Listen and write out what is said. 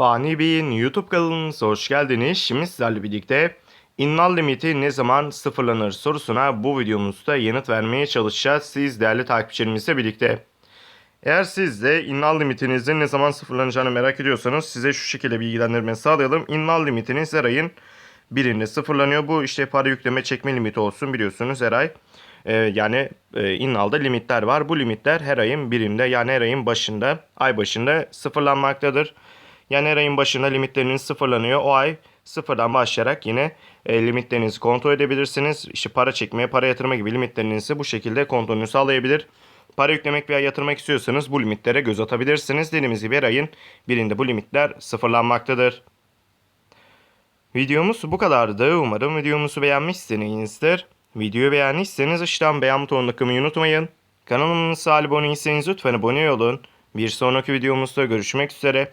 Fani Bey'in YouTube kanalımıza hoş geldiniz. Şimdi sizlerle birlikte innal limiti ne zaman sıfırlanır sorusuna bu videomuzda yanıt vermeye çalışacağız. Siz değerli takipçilerimizle birlikte. Eğer siz de innal limitinizin ne zaman sıfırlanacağını merak ediyorsanız size şu şekilde bilgilendirme sağlayalım. Innal limitiniz her ayın birinde sıfırlanıyor. Bu işte para yükleme çekme limiti olsun biliyorsunuz her ay. Ee, yani e, innalda limitler var. Bu limitler her ayın birinde yani her ayın başında, ay başında sıfırlanmaktadır. Yani her ayın başında limitleriniz sıfırlanıyor. O ay sıfırdan başlayarak yine e, limitlerinizi kontrol edebilirsiniz. İşte para çekmeye, para yatırma gibi limitlerinizi bu şekilde kontrolünü sağlayabilir. Para yüklemek veya yatırmak istiyorsanız bu limitlere göz atabilirsiniz. Dediğimiz gibi her ayın birinde bu limitler sıfırlanmaktadır. Videomuz bu kadardı. Umarım videomuzu beğenmişsinizdir. Videoyu beğendiyseniz aşağıdan beğen butonuna tıklamayı unutmayın. Kanalımıza abone değilseniz lütfen abone olun. Bir sonraki videomuzda görüşmek üzere.